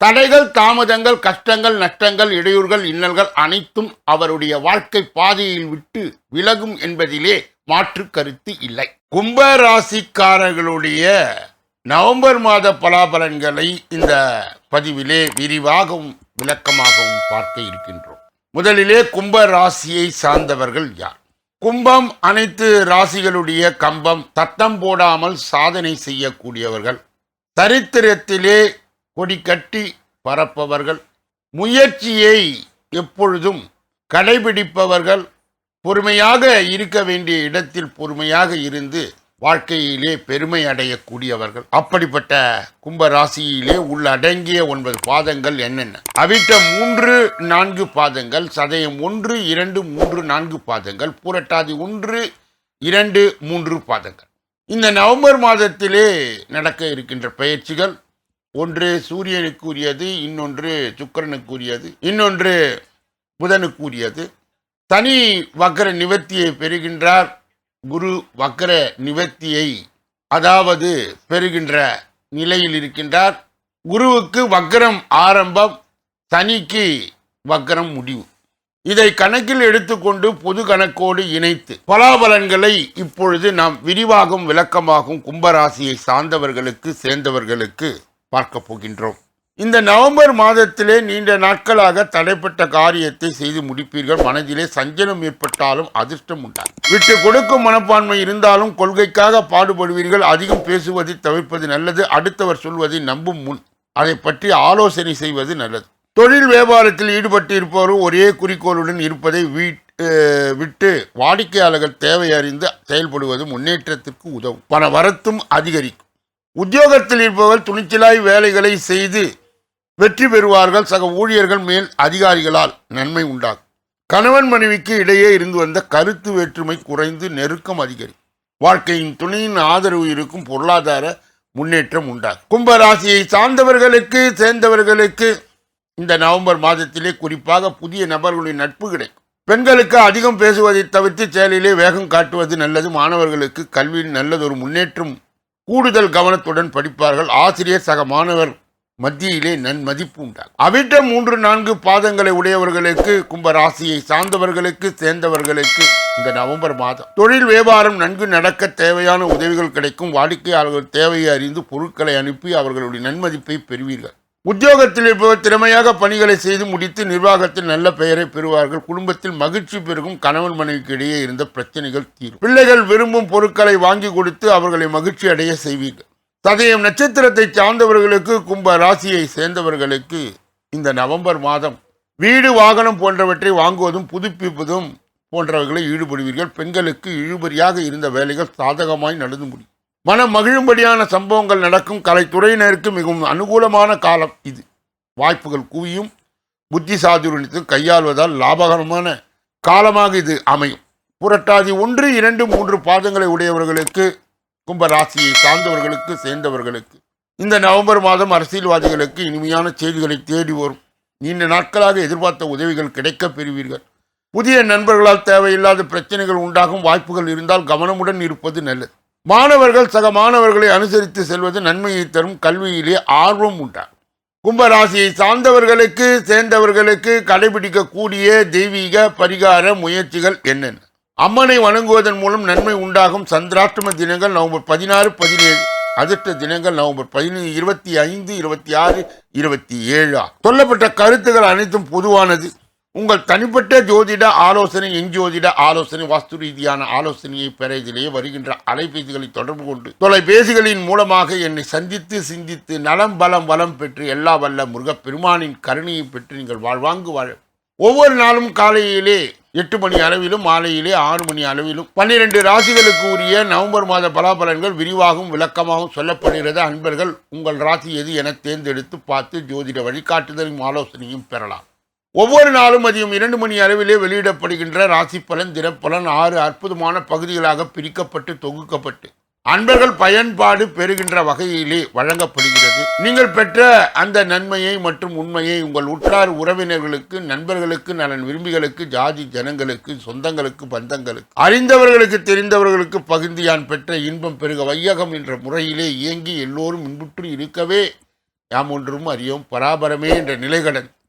தடைகள் தாமதங்கள் கஷ்டங்கள் நஷ்டங்கள் இடையூறுகள் இன்னல்கள் அனைத்தும் அவருடைய வாழ்க்கை பாதையில் விட்டு விலகும் என்பதிலே மாற்று கருத்து இல்லை. கும்ப ராசிக்காரர்களுடைய நவம்பர் மாத பலாபலன்களை இந்த பதிவிலே விரிவாகவும் விளக்கமாகவும் பார்க்க இருக்கின்றோம். முதலிலே கும்ப ராசியை சார்ந்தவர்கள் யார்? கும்பம் அனைத்து ராசிகளுடைய கம்பம் தத்தம் போடாமல் சாதனை செய்யக்கூடியவர்கள். சரித்திரத்திலே கொடி கட்டி பரப்பவர்கள் முயற்சியை எப்பொழுதும் கடைபிடிப்பவர்கள் பொறுமையாக இருக்க வேண்டிய இடத்தில் பொறுமையாக இருந்து வாழ்க்கையிலே பெருமை அடையக்கூடியவர்கள். அப்படிப்பட்ட கும்ப ராசியிலே உள்ளடங்கிய ஒன்பது பாதங்கள் என்னென்ன? அவிட்ட மூன்று நான்கு பாதங்கள் சதயம் ஒன்று இரண்டு மூன்று நான்கு பாதங்கள் புரட்டாதி ஒன்று இரண்டு மூன்று பாதங்கள். இந்த நவம்பர் மாதத்திலே நடக்க இருக்கின்ற பயிற்சிகள் ஒன்று சூரியனுக்குரியது இன்னொன்று சுக்கிரனுக்குரியது இன்னொன்று புதனுக்குரியது. தனி வக்கர நிவர்த்தியை பெறுகின்றார். குரு வக்கர நிவர்த்தியை அதாவது பெறுகின்ற நிலையில் இருக்கின்றார். குருவுக்கு வக்கரம் ஆரம்பம் சனிக்கு வக்கரம் முடிவு. இதை கணக்கில் எடுத்துக்கொண்டு பொது கணக்கோடு இணைத்து பலாபலன்களை இப்பொழுது நாம் விரிவாகவும் விளக்கமாகவும் கும்பராசியை சார்ந்தவர்களுக்கு சேர்ந்தவர்களுக்கு பார்க்க போகின்றோம். இந்த நவம்பர் மாதத்திலே நீண்ட நாட்களாக தடைப்பட்ட காரியத்தை செய்து முடிப்பீர்கள். மனதிலே சஞ்சலம் ஏற்பட்டாலும் அதிர்ஷ்டம் உண்டாகும். விட்டு கொடுக்கும் மனப்பான்மை இருந்தாலும் கொள்கைக்காக பாடுபடுவீர்கள். அதிகம் பேசுவதை தவிர்ப்பது நல்லது. அடுத்தவர் சொல்வதை நம்பும் முன் அதை பற்றி ஆலோசனை செய்வது நல்லது. தொழில் வியாபாரத்தில் ஈடுபட்டு இருப்பவரும் ஒரே குறிக்கோளுடன் இருப்பதை வீட் விட்டு வாடிக்கையாளர்கள் தேவை அறிந்து செயல்படுவது முன்னேற்றத்திற்கு உதவும். பண வரத்தும் அதிகரிக்கும். உத்தியோகத்தில் இருப்பவர் துணிச்சலாய் வேலைகளை செய்து வெற்றி பெறுவார்கள். சக ஊழியர்கள் மேல் அதிகாரிகளால் நன்மை உண்டாகும். கணவன் மனைவிக்கு இடையே இருந்து வந்த கருத்து வேற்றுமை குறைந்து நெருக்கம் அதிகரிக்கும். வாழ்க்கையின் துணையின் ஆதரவு இருக்கும் பொருளாதார முன்னேற்றம் உண்டாகும். கும்பராசியை சார்ந்தவர்களுக்கு சேர்ந்தவர்களுக்கு இந்த நவம்பர் மாதத்திலே குறிப்பாக புதிய நபர்களின் நட்பு கிடைக்கும். பெண்களுக்கு அதிகம் பேசுவதை தவிர்த்து செயலிலே வேகம் காட்டுவது நல்லது. மாணவர்களுக்கு கல்வியில் நல்லதொரு முன்னேற்றம் கூடுதல் கவனத்துடன் படிப்பார்கள். ஆசிரியர் சக மாணவர் மத்தியிலே நன்மதிப்பு உண்டாகும். அவிட்ட மூன்று நான்கு பாதங்களை உடையவர்களுக்கு கும்ப ராசியை சார்ந்தவர்களுக்கு சேர்ந்தவர்களுக்கு இந்த நவம்பர் மாதம். தொழில் வியாபாரம் நன்கு நடக்க தேவையான உதவிகள் கிடைக்கும். வாடிக்கையாளர்கள் தேவையை அறிந்து பொருட்களை அனுப்பி அவர்களுடைய நன்மதிப்பை பெறுவீர்கள். உத்தியோகத்தில் இருப்பவர் திறமையாக பணிகளை செய்து முடித்து நிர்வாகத்தில் நல்ல பெயரை பெறுவார்கள். குடும்பத்தில் மகிழ்ச்சி பெருகும் கணவன் மனைவிக்கு இடையே இருந்த பிரச்சனைகள் தீரும். பிள்ளைகள் விரும்பும் பொருட்களை வாங்கி கொடுத்து அவர்களை மகிழ்ச்சி அடைய செய்வீர்கள். சதயம் நட்சத்திரத்தை சார்ந்தவர்களுக்கு கும்ப ராசியை சேர்ந்தவர்களுக்கு இந்த நவம்பர் மாதம் வீடு வாகனம் போன்றவற்றை வாங்குவதும் புதுப்பிப்பதும் போன்றவர்களை ஈடுபடுவீர்கள். பெண்களுக்கு இழுபறியாக இருந்த வேலைகள் சாதகமாய் நடந்து முடியும். மனம் மகிழும்படியான சம்பவங்கள் நடக்கும் கலைத்துறையினருக்கு மிகவும் அனுகூலமான காலம் இது. வாய்ப்புகள் குவியும் புத்தி சாதுரியத்தை கையாள்வதால் லாபகரமான காலமாக இது அமையும். புரட்டாதி ஒன்று இரண்டு மூன்று பாதங்களை உடையவர்களுக்கு கும்ப ராசியை சார்ந்தவர்களுக்கு சேர்ந்தவர்களுக்கு. இந்த நவம்பர் மாதம் அரசியல்வாதிகளுக்கு இனிமையான செய்திகளை தேடி வரும். நீண்ட நாட்களாக எதிர்பார்த்த உதவிகள் கிடைக்கப் பெறுவீர்கள். புதிய நண்பர்களால் தேவையில்லாத பிரச்சனைகள் உண்டாகும் வாய்ப்புகள் இருந்தால் கவனமுடன் இருப்பது நல்லது. மாணவர்கள் சக மாணவர்களை அனுசரித்து செல்வது நன்மையை தரும் கல்வியிலே ஆர்வம் உண்டாகும். கும்பராசியை சார்ந்தவர்களுக்கு சேர்ந்தவர்களுக்கு கடைபிடிக்கக்கூடிய தெய்வீக பரிகார முயற்சிகள் என்னென்ன? அம்மனை வணங்குவதன் மூலம் நன்மை உண்டாகும் சந்திராஷ்டம தினங்கள் நவம்பர் பதினாறு பதினேழு அதிர்ஷ்ட தினங்கள் நவம்பர் பதினைந்து இருபத்தி ஐந்து இருபத்தி ஆறு இருபத்தி ஏழா சொல்லப்பட்ட கருத்துக்கள் அனைத்தும் பொதுவானது. உங்கள் தனிப்பட்ட ஜோதிட ஆலோசனை எஞ்சோதிட ஆலோசனை வாஸ்து ரீதியான ஆலோசனையை பெற இதிலேயே வருகின்ற அலைபேசிகளை தொடர்பு கொண்டு தொலைபேசிகளின் மூலமாக என்னை சந்தித்து சிந்தித்து நலம் பலம் வளம் பெற்று எல்லா வல்ல முருகப்பெருமானின் கருணையை பெற்று நீங்கள் வாழ்வாங்கு வாழ. ஒவ்வொரு நாளும் காலையிலே எட்டு மணி அளவிலும் மாலையிலே ஆறு மணி அளவிலும் பன்னிரண்டு ராசிகளுக்கு உரிய நவம்பர் மாத பலாபலன்கள் விரிவாகவும் விளக்கமாகவும் சொல்லப்படுகிறது. அன்பர்கள் உங்கள் ராசி எது என தேர்ந்தெடுத்து பார்த்து ஜோதிட வழிகாட்டுதலும் ஆலோசனையும் பெறலாம். ஒவ்வொரு நாளும் மதியம் இரண்டு மணி அளவிலே வெளியிடப்படுகின்ற ராசி பலன் தினப்பலன் ஆறு அற்புதமான பகுதிகளாக பிரிக்கப்பட்டு தொகுக்கப்பட்டு. அன்பர்கள் பயன்பாடு பெறுகின்ற வகையிலே வழங்கப்படுகிறது. நீங்கள் பெற்ற அந்த நன்மையை மற்றும் உண்மையை உங்கள் உற்றார் உறவினர்களுக்கு நண்பர்களுக்கு நலன் விரும்பிகளுக்கு ஜாதி ஜனங்களுக்கு சொந்தங்களுக்கு பந்தங்களுக்கு அறிந்தவர்களுக்கு தெரிந்தவர்களுக்கு பகிர்ந்து யான் பெற்ற இன்பம் பெருக வையகம் என்ற முறையிலே இயங்கி எல்லோரும் இன்புற்று இருக்கவே யாம் ஒன்றும் அறியோம் பராபரமே என்ற நிலைகடன்.